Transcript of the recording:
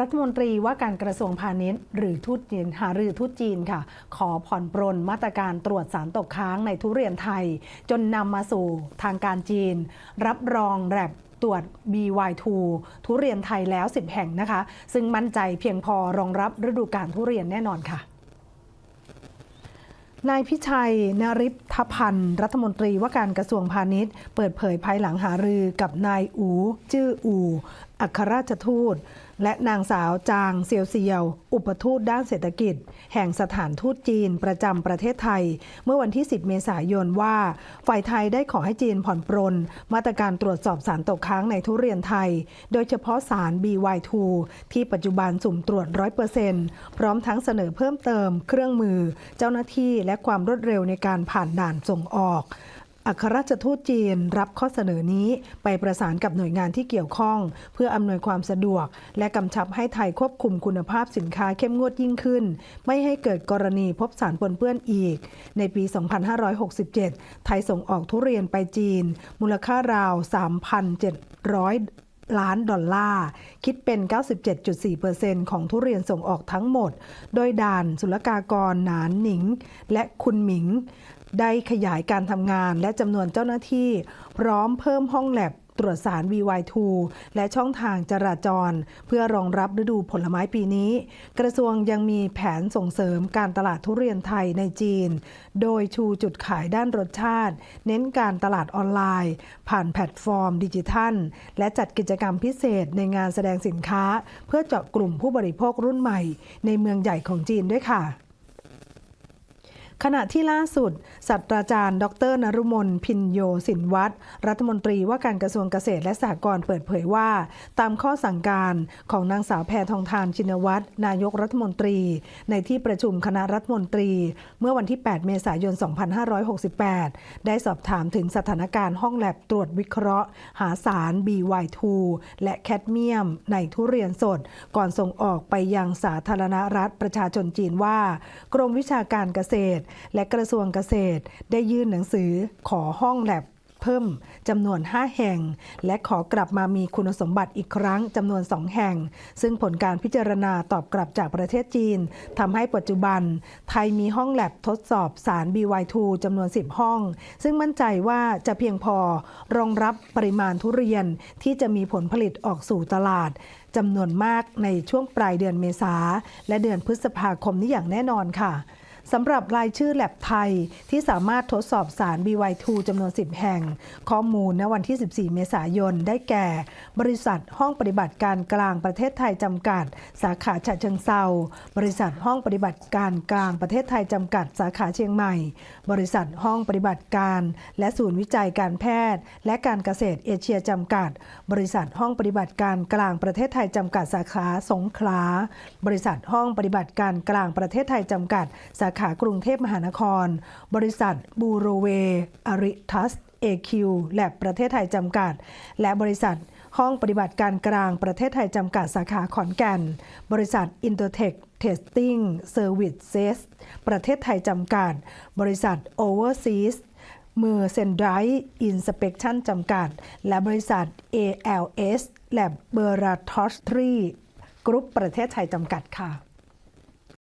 รัฐมนตรีว่าการกระทรวงพาณิชย์ หรือทูตจีนหารือทูตจีนค่ะ ขอผ่อนปรนมาตรการตรวจสารตกค้างในทุเรียนไทย จนนำมาสู่ทางการจีน รับรองแรบตรวจ BY2 ทุเรียนไทยแล้ว 10 แห่งนะคะ ซึ่งมั่นใจเพียงพอรองรับฤดูกาลทุเรียนแน่นอนค่ะนายพิชัยนริ พพันธ์รัฐมนตรีว่าการกระทรวงพาณิชย์ เปิดเผยภายหลังหารือกับนายอู จื้ออูอัครราชทูต และนางสาวจางเซียวเซียว อุปทูตด้านเศรษฐกิจ แห่งสถานทูตจีนประจำประเทศไทย เมื่อวันที่ 10 เมษายนว่า ฝ่ายไทยได้ขอให้จีนผ่อนปรน มาตรการตรวจสอบสารตกค้างในทุเรียนไทย โดยเฉพาะสาร BY2 ที่ปัจจุบันสุ่มตรวจ 100%พร้อมทั้งเสนอเพิ่มเติมเครื่องมือ เจ้าหน้าที่และความรวดเร็วในการผ่านด่านส่งออก อัครราชทูตจีนรับข้อเสนอนี้ไปประสานกับหน่วยงานที่เกี่ยวข้อง เพื่ออำนวยความสะดวก และกำชับให้ไทยควบคุมคุณภาพสินค้าเข้มงวดยิ่งขึ้น ไม่ให้เกิดกรณีพบสารปนเปื้อนอีก ในปี 2567 ไทยส่งออกทุเรียนไปจีน มูลค่าราว 3,700ล้านดอลลาร์ คิดเป็น 97.4%ของทุเรียนส่งออกทั้งหมด โดยด่าน ศุลกากร หนานหนิง และคุณหมิง ได้ขยายการทำงานและจำนวนเจ้าหน้าที่ พร้อมเพิ่มห้องแลบตรวจสาร VY2 และช่องทางจราจร เพื่อรองรับฤดูผลไม้ปีนี้ กระทรวงยังมีแผนส่งเสริมการตลาดทุเรียนไทยในจีน โดยชูจุดขายด้านรสชาติ เน้นการตลาดออนไลน์ ผ่านแพลตฟอร์มดิจิทัล และจัดกิจกรรมพิเศษในงานแสดงสินค้า เพื่อเจาะกลุ่มผู้บริโภครุ่นใหม่ ในเมืองใหญ่ของจีนด้วยค่ะ ขณะที่ล่าสุดศาสตราจารย์ ดรนรุมนพินโยสินวัตรรัฐมนตรีว่าการกระทรวงเกษตรและสหกรณ์เปิดเผยว่า ตามข้อสั่งการของนางสาวแพทองทานชินวัตรนายกรัฐมนตรี ในที่ประชุมคณะรัฐมนตรี เมื่อวันที่ 8 เมษายน 2568 ได้สอบถามถึงสถานการณ์ห้องแลบตรวจวิเคราะห์ หาสาร BY2 และแคดเมียม ในทุเรียนสด ก่อนส่งออกไปยังสาธารณรัฐประชาชนจีนว่า กรมวิชาการเกษตรและกระทรวงเกษตร ได้ยื่นหนังสือขอห้องแลบเพิ่มจำนวน 5 แห่ง และขอกลับมามีคุณสมบัติอีกครั้งจำนวน 2 แห่ง ซึ่งผลการพิจารณาตอบกลับจากประเทศจีนทำให้ปัจจุบัน ไทยมีห้องแลบทดสอบสาร BY2 จำนวน 10 ห้อง ซึ่งมั่นใจว่าจะเพียงพอรองรับปริมาณทุเรียนที่จะมีผลผลิตออกสู่ตลาดจำนวนมากในช่วงปลายเดือนเมษาและเดือนพฤษภาคมนี้อย่างแน่นอนค่ะ สำหรับรายชื่อแลบไทยที่สามารถทดสอบสาร BY2 จำนวน 10 แห่ง ข้อมูลณวันที่ 14 เมษายน ได้แก่ บริษัทห้องปฏิบัติการกลางประเทศไทยจำกัด สาขาฉะเชิงเซาบริษัทห้องปฏิบัติการกลางประเทศไทยจำกัด สาขาเชียงใหม่ บริษัทห้องปฏิบัติการ และศูนย์วิจัยการแพทย์ และการเกษตรเอเชียจำกัด บริษัทห้องปฏิบัติการกลางประเทศไทยจำกัดสาขาสงขลา บริษัทห้องปฏิบัติการกลางประเทศไทยจำกัดสาขากรุงเทพมหานคร บริษัทบูโรเวอาริทัสเอคิวแลบประเทศไทยจำกัด และบริษัทห้องปฏิบัติการกลางประเทศไทยจำกัดสาขาขอนแก่น บริษัท Intertech Testing Services ประเทศไทยจำกัด บริษัท Overseas มือเซนไดอินสเป t ชันจำกัด และบริษัท ALS Laboratory Group ประเทศไทยจำกัดค่ะ